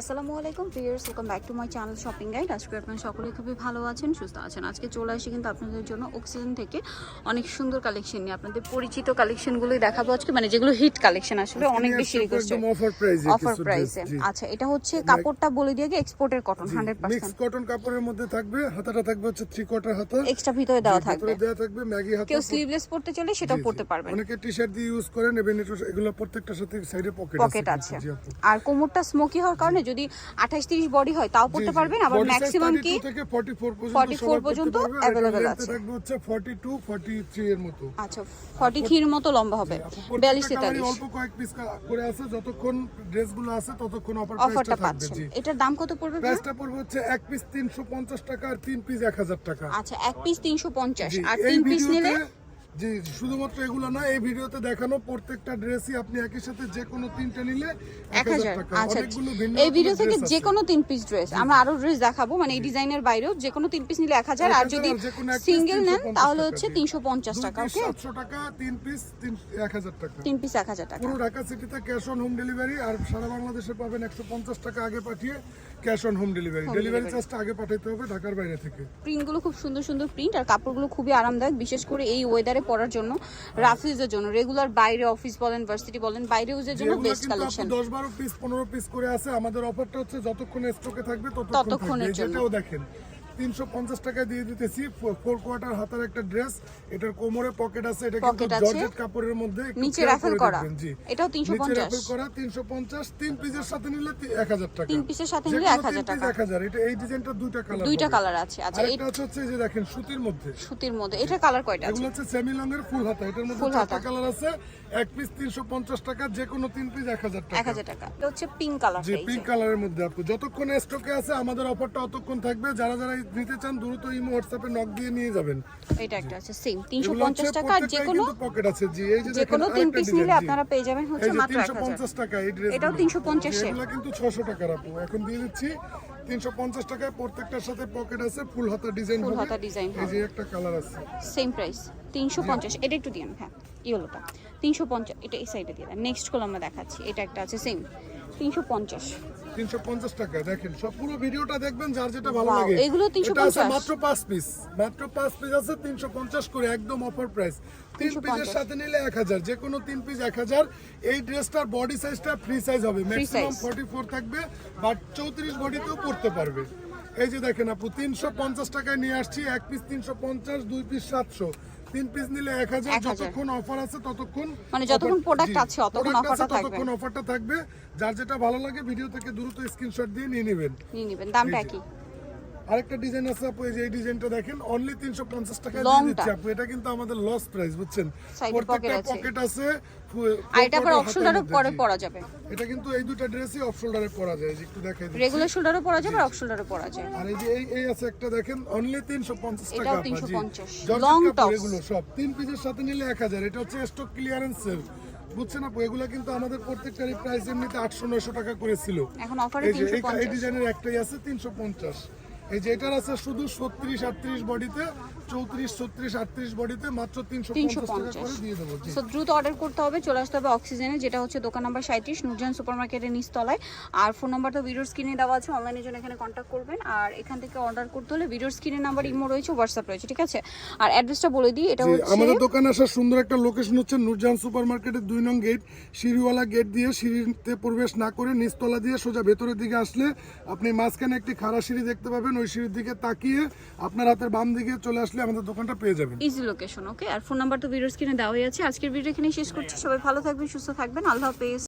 আসসালামু আলাইকুম viewers welcome back to my channel shopping guide আজকে আপনারা সকলে খুবই ভালো আছেন সুস্থ আছেন। আজকে চলে আসি কিন্তু আপনাদের জন্য অক্সিজেন থেকে অনেক সুন্দর কালেকশন নিয়ে। আপনাদের পরিচিত কালেকশনগুলোই দেখাবো আজকে মানে যেগুলো হিট কালেকশন আসলে অনেক বেশি রিকোয়েস্ট অফার প্রাইসে অফার প্রাইসে আচ্ছা এটা হচ্ছে কাপড়টা বলে দিয়ে এক্সপোর্টের cotton hundred mix percent cotton কাপড়ের মধ্যে থাকবে হাতাটা থাকবে হচ্ছে থ্রি কোয়ার্টার হাতা। এক্সট্রা ভিতরে দেওয়া থাকবে ভিতরে দেওয়া থাকবে ম্যাগি হাতা। কেউ স্লিভলেস পড়তে চলে সেটাও পড়তে পারবেন। অনেকে টি শার্ট দিয়ে ইউজ করেন এগুলো প্রত্যেকটার সাথে সাইডে পকেট আছে। আর কোমরটা স্মোকি হওয়ার কারণে যদি আঠাশ তিরিশ বডি হয় তাও পড়তে পারবেন আবার ম্যাক্সিমাম কি? থেকে 44 পর্যন্ত 44 সবার পর্যন্ত পড়তে পারবে, আর এটার available length আছে। থাকবে হচ্ছে 42 43 এর মতো। আচ্ছা মতো লম্বা হবে অল্প কয়েক পিস করে আছে যতক্ষণ ড্রেসগুলো আছে ততক্ষণ অফার অফারটা পাচ্ছেন। এটার দাম কত পড়বে ভাইয়া? প্রাইসটা পড়বে হচ্ছে এক পিস 350 টাকা আর তিন পিস 1000 টাকা। আচ্ছা এক পিস তিনশো পঞ্চাশ। জি, আর তিন পিস নিলে জি শুধুমাত্র এগুলো না এই ভিডিওতে দেখানো প্রত্যেকটা ড্রেসই আপনি একই সাথে যে কোনো তিনটা নিলে এক হাজার টাকা। আচ্ছা অনেকগুলো ভিন্ন এই ভিডিও থেকে যে কোনো তিন পিস ড্রেস আমরা আরও ড্রেস দেখাবো মানে এই ডিজাইনের বাইরেও যে কোনো তিন পিস নিলে এক হাজার আর যদি সিঙ্গেল নেন তাহলে হচ্ছে দিয়ে। তিনশো পঞ্চাশ দুই টাকা piece ওকে 700 টাকা তিন পিস তিন এক হাজার টাকা। তিন পিস এক হাজার টাকা। পুরো ঢাকা সিটিতে ক্যাশ অন হোম ডেলিভারি আর সারা বাংলাদেশে পাবেন একশো পঞ্চাশ টাকা আগে পাঠিয়ে cash on home delivery. Delivery চার্জটা আগে পাঠাতে হবে ঢাকার বাইরে থেকে। প্রিন্টগুলো খুব সুন্দর সুন্দর প্রিন্ট আর কাপড়গুলো খুবই আরামদায়ক বিশেষ করে এই ওয়েদারে পরার জন্য রাফিজের জন্য। রেগুলার বাইরে অফিস বলেন ভার্সিটি বলেন বাইরে ইউজের জন্য বেস্ট কালেকশন আপনি দশ বারো পিস পনেরো পিস করে আছে আমাদের অফারটা হচ্ছে যতক্ষণ স্টকে থাকবে ততক্ষণ ততক্ষণের জন্য। দেখেন। তিনশো পঞ্চাশ টাকা দিয়ে দিতেছি। ফোর কোয়ার্টার হাতার একটা ড্রেস এটার কোমরে পকেট আছে। এটা কিন্তু জর্জেট কাপড়ের মধ্যে নিচে রাফেল করা। এটাও 350 নিচে রাফেল করা তিনশো পঞ্চাশ। তিন পিসের সাথে নিলে এক হাজার টাকা। তিন পিসের সাথে নিলে 1000 টাকা। 1000 এটা এই ডিজাইনটা দুইটা কালার দুইটা কালার আছে। আচ্ছা আরেকটা হচ্ছে যে দেখেন সুতির মধ্যে। সুতির মধ্যে। এটা কালার কয়টা আছে? এগুলো হচ্ছে সেমি লং এর ফুল হাতা। এটার মধ্যে চারটা কালার আছে। এক পিস তিনশো পঞ্চাশ টাকা যে কোনো তিন পিস এক হাজার টাকা হাজার টাকা। এটা হচ্ছে পিঙ্ক কালার যে। পিঙ্ক কালারের মধ্যে আপু। যতক্ষণ স্টকে আছে আমাদের অফারটা অতক্ষণ থাকবে। যারা যারা নিতে চান দ্রুত ইমো হোয়াটসঅ্যাপে নক দিয়ে নিয়ে যাবেন। এটা একটা আছে সেম তিনশো এগুলো পঞ্চাশ হচ্ছে টাকা আর যে কোনো পকেট আছে। জি এই যে যে কোনো তিন পিস নিলে আপনারা পেয়ে যাবেন হচ্ছে মাত্র এক তিনশো হাজার পঞ্চাশ টাকা এই ড্রেস এটাও 350 এ। এগুলো কিন্তু ছশো টাকার আপু। এখন দিয়ে দিচ্ছি তিনশো পঞ্চাশ টাকায় প্রত্যেকটার সাথে পকেট আছে ফুল হাতা ডিজাইন ফুল হাতা ডিজাইন এই যে একটা কালার আছে। সেম প্রাইস তিনশো পঞ্চাশ। এটা একটু দিন হ্যাঁ ইয়েলোটা। তিনশো পঞ্চাশ এটা এই সাইডে দিয়ে দেন। নেক্সটগুলো আমরা দেখাচ্ছি এটা একটা আছে সেম তিনশো পঞ্চাশ তিনশো পঞ্চাশ টাকা দেখেন সব পুরো ভিডিওটা দেখবেন যার যেটা ভালো লাগে। এগুলো 350 এটা মাত্র পাঁচ পিস মাত্র পাঁচ পিস আছে তিনশো পঞ্চাশ করে একদম অফার প্রাইস তিন পিসের সাথে নিলে এক হাজার যে কোনো তিন পিস এক হাজার। এই ড্রেসটার বডি সাইজটা ফ্রি সাইজ হবে ম্যাক্সিমাম size। ফর্টি ফোর থাকবে বাট চৌত্রিশ বডিতেও পড়তে পারবে। এই যে দেখেন আপু তিনশো পঞ্চাশ টাকায় নিয়ে আসছি এক পিস তিনশো পঞ্চাশ দুই পিস সাতশো। তিন পিস নিলে এক হাজার 1000 যতক্ষণ অফার আছে ততক্ষণ মানে যতক্ষণ প্রোডাক্ট আছে, ততক্ষণ product offer টা আছে, থাকবে। ততক্ষণ অফারটা থাকবে। যার যেটা ভালো লাগে ভিডিও থেকে দ্রুত স্ক্রিনশট দিয়ে নিয়ে নেবেন। নিয়ে নেবেন দামটা কি আরেকটা ডিজাইন আছে আপু এই যে এই ডিজাইনটা দেখেন অনলি 350 টাকা দিয়ে দিচ্ছি আপু এটা কিন্তু আমাদের লস প্রাইস বুঝছেন? প্রত্যেকটা পকেট আছে। আর এটা অফ শোল্ডারও পরে যাবে। এটা কিন্তু এই দুটো ড্রেসই অফ শোল্ডারে পরা যায় যে একটু দেখাই রেগুলার শোল্ডারও পরা যাবে আর অফ শোল্ডারও পরা যায় আর এই যে এই এই আছে একটা দেখেন অনলি 350 টাকা এটাও 350 জর্জেট Long কাপড় tops। এগুলো সব। তিন পিসের সাথে নিলে 1000 এটা হচ্ছে স্টক ক্লিয়ারেন্স সেল বুঝছেন আপু এগুলো কিন্তু আমাদের প্রত্যেকটারই প্রাইস এমনিতে 800 900 টাকা করেছিল এখন অফারে এই যে তিনশো এই- এই ডিজাইনের একটাই আছে তিনশো পঞ্চাশ। এই যে এটার আছে শুধু ছত্রিশ আটত্রিশ বডিতে চৌত্রিশ ছত্রিশ আটত্রিশ বডিতে মাত্র তিনশো পঞ্চাশ টাকা করে দিয়ে দেবো সো দ্রুত অর্ডার করতে হবে চলে আসতে হবে অক্সিজেনে যেটা হচ্ছে দোকান নাম্বার সাঁত্রিশ নুরজান সুপার মার্কেটের নিচতলায়। আর ফোন নাম্বার তো ভিডিওর স্ক্রিনে দেওয়া আছে অনলাইনের জন্য এখানে কন্ট্যাক্ট করবেন। আর এখান থেকে অর্ডার করতে হলে ভিডিওর স্ক্রিনের নাম্বার ইমো রয়েছে হোয়াটসঅ্যাপ রয়েছে ঠিক আছে? আর অ্যাড্রেসটা বলে দিই এটা হচ্ছে আমাদের দোকানে আসার সুন্দর একটা লোকেশন হচ্ছে নুরজাহান সুপার মার্কেটের দুই নং গেট সিঁড়িওয়ালা গেট দিয়ে সিঁড়িতে প্রবেশ না করে নিচতলা দিয়ে সোজা ভেতরের দিকে আসলে আপনি মাঝখানে একটি খাড়া সিঁড়ি দেখতে পাবেন ওই সিঁড়ির দিকে তাকিয়ে আপনার হাতের বাম দিকে চলে আসলে আমাদের দোকানটা পেয়ে যাবেন। ইজি লোকেশন ওকে আর ফোন নাম্বার তো ভিডিও স্ক্রিনে দেওয়াই আছে। আজকের ভিডিও এখানে শেষ করছি। সবাই ভালো থাকবেন, সুস্থ থাকবেন। আল্লাহ হাফেজ।